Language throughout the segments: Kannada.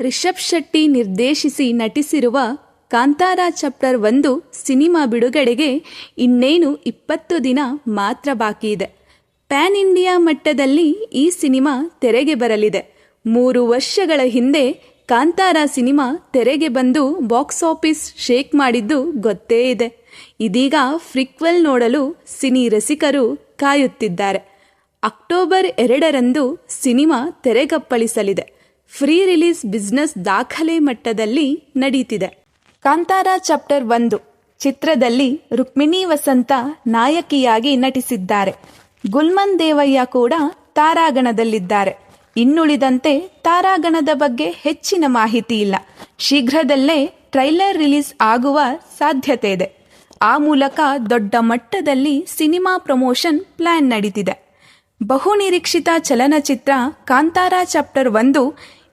ರಿಷಬ್ ಶೆಟ್ಟಿ ನಿರ್ದೇಶಿಸಿ ನಟಿಸಿರುವ ಕಾಂತಾರ ಚಾಪ್ಟರ್ ಒಂದು ಸಿನಿಮಾ ಬಿಡುಗಡೆಗೆ ಇನ್ನೇನು ಇಪ್ಪತ್ತು ದಿನ ಮಾತ್ರ ಬಾಕಿ ಇದೆ. ಪ್ಯಾನ್ ಇಂಡಿಯಾ ಮಟ್ಟದಲ್ಲಿ ಈ ಸಿನಿಮಾ ತೆರೆಗೆ ಬರಲಿದೆ. ಮೂರು ವರ್ಷಗಳ ಹಿಂದೆ ಕಾಂತಾರ ಸಿನಿಮಾ ತೆರೆಗೆ ಬಂದು ಬಾಕ್ಸ್ ಆಫೀಸ್ ಶೇಕ್ ಮಾಡಿದ್ದು ಗೊತ್ತೇ ಇದೆ. ಇದೀಗ ಫ್ರಿಕ್ವೆಲ್ ನೋಡಲು ಸಿನಿ ರಸಿಕರು ಕಾಯುತ್ತಿದ್ದಾರೆ. ಅಕ್ಟೋಬರ್ ಎರಡರಂದು ಸಿನಿಮಾ ತೆರೆಗಪ್ಪಳಿಸಲಿದೆ. ಫ್ರೀ ರಿಲೀಸ್ ಬಿಸ್ನೆಸ್ ದಾಖಲೆ ಮಟ್ಟದಲ್ಲಿ ನಡೀತಿದೆ. ಕಾಂತಾರ ಚಾಪ್ಟರ್ ಒಂದು ಚಿತ್ರದಲ್ಲಿ ರುಕ್ಮಿಣಿ ವಸಂತ ನಾಯಕಿಯಾಗಿ ನಟಿಸಿದ್ದಾರೆ. ಗುಲ್ಮನ್ ದೇವಯ್ಯ ಕೂಡ ತಾರಾಗಣದಲ್ಲಿದ್ದಾರೆ. ಇನ್ನುಳಿದಂತೆ ತಾರಾಗಣದ ಬಗ್ಗೆ ಹೆಚ್ಚಿನ ಮಾಹಿತಿ ಇಲ್ಲ. ಶೀಘ್ರದಲ್ಲೇ ಟ್ರೈಲರ್ ರಿಲೀಸ್ ಆಗುವ ಸಾಧ್ಯತೆ ಇದೆ ಆ ಮೂಲಕ ದೊಡ್ಡ ಮಟ್ಟದಲ್ಲಿ ಸಿನಿಮಾ ಪ್ರಮೋಷನ್ ಪ್ಲಾನ್ ನಡೀತಿದೆ. ಬಹುನಿರೀಕ್ಷಿತ ಚಲನಚಿತ್ರ ಕಾಂತಾರ ಚಾಪ್ಟರ್ ಒಂದು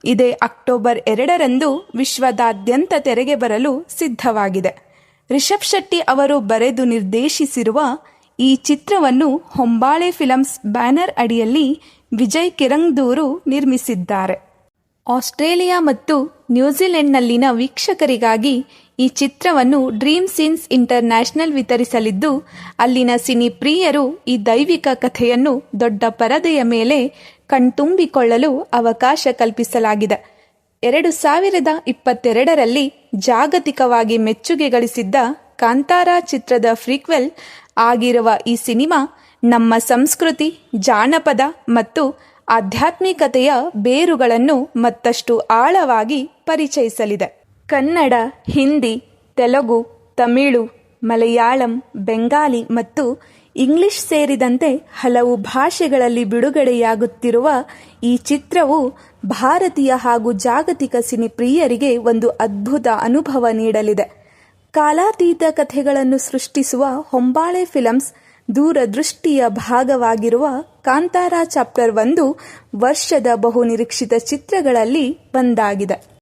ಇದೇ ಅಕ್ಟೋಬರ್ ಎರಡರಂದು ವಿಶ್ವದಾದ್ಯಂತ ತೆರೆಗೆ ಬರಲು ಸಿದ್ಧವಾಗಿದೆ. ರಿಷಬ್ ಶೆಟ್ಟಿ ಅವರು ಬರೆದು ನಿರ್ದೇಶಿಸಿರುವ ಈ ಚಿತ್ರವನ್ನು ಹೊಂಬಾಳೆ ಫಿಲಮ್ಸ್ ಬ್ಯಾನರ್ ಅಡಿಯಲ್ಲಿ ವಿಜಯ್ ಕಿರಂಗದೂರು ನಿರ್ಮಿಸಿದ್ದಾರೆ. ಆಸ್ಟ್ರೇಲಿಯಾ ಮತ್ತು ನ್ಯೂಜಿಲೆಂಡ್ನಲ್ಲಿನ ವೀಕ್ಷಕರಿಗಾಗಿ ಈ ಚಿತ್ರವನ್ನು ಡ್ರೀಮ್ ಸೀನ್ಸ್ ಇಂಟರ್ನ್ಯಾಷನಲ್ ವಿತರಿಸಲಿದ್ದು, ಅಲ್ಲಿನ ಸಿನಿ ಪ್ರಿಯರು ಈ ದೈವಿಕ ಕಥೆಯನ್ನು ದೊಡ್ಡ ಪರದೆಯ ಮೇಲೆ ಕಣ್ತುಂಬಿಕೊಳ್ಳಲು ಅವಕಾಶ ಕಲ್ಪಿಸಲಾಗಿದೆ. ಎರಡು ಸಾವಿರದ ಇಪ್ಪತ್ತೆರಡರಲ್ಲಿ ಜಾಗತಿಕವಾಗಿ ಮೆಚ್ಚುಗೆ ಗಳಿಸಿದ್ದ ಕಾಂತಾರ ಚಿತ್ರದ ಫ್ರೀಕ್ವೆಲ್ ಆಗಿರುವ ಈ ಸಿನಿಮಾ ನಮ್ಮ ಸಂಸ್ಕೃತಿ, ಜಾನಪದ ಮತ್ತು ಆಧ್ಯಾತ್ಮಿಕತೆಯ ಬೇರುಗಳನ್ನು ಮತ್ತಷ್ಟು ಆಳವಾಗಿ ಪರಿಚಯಿಸಲಿದೆ. ಕನ್ನಡ, ಹಿಂದಿ, ತೆಲುಗು, ತಮಿಳು, ಮಲಯಾಳಂ, ಬೆಂಗಾಲಿ ಮತ್ತು ಇಂಗ್ಲಿಷ್ ಸೇರಿದಂತೆ ಹಲವು ಭಾಷೆಗಳಲ್ಲಿ ಬಿಡುಗಡೆಯಾಗುತ್ತಿರುವ ಈ ಚಿತ್ರವು ಭಾರತೀಯ ಹಾಗೂ ಜಾಗತಿಕ ಸಿನಿ ಪ್ರಿಯರಿಗೆ ಒಂದು ಅದ್ಭುತ ಅನುಭವ ನೀಡಲಿದೆ. ಕಾಲಾತೀತ ಕಥೆಗಳನ್ನು ಸೃಷ್ಟಿಸುವ ಹೊಂಬಾಳೆ ಫಿಲಮ್ಸ್ ದೂರದೃಷ್ಟಿಯ ಭಾಗವಾಗಿರುವ ಕಾಂತಾರ ಚಾಪ್ಟರ್ ಒಂದು ವರ್ಷದ ಬಹುನಿರೀಕ್ಷಿತ ಚಿತ್ರಗಳಲ್ಲಿ ಒಂದಾಗಿದೆ.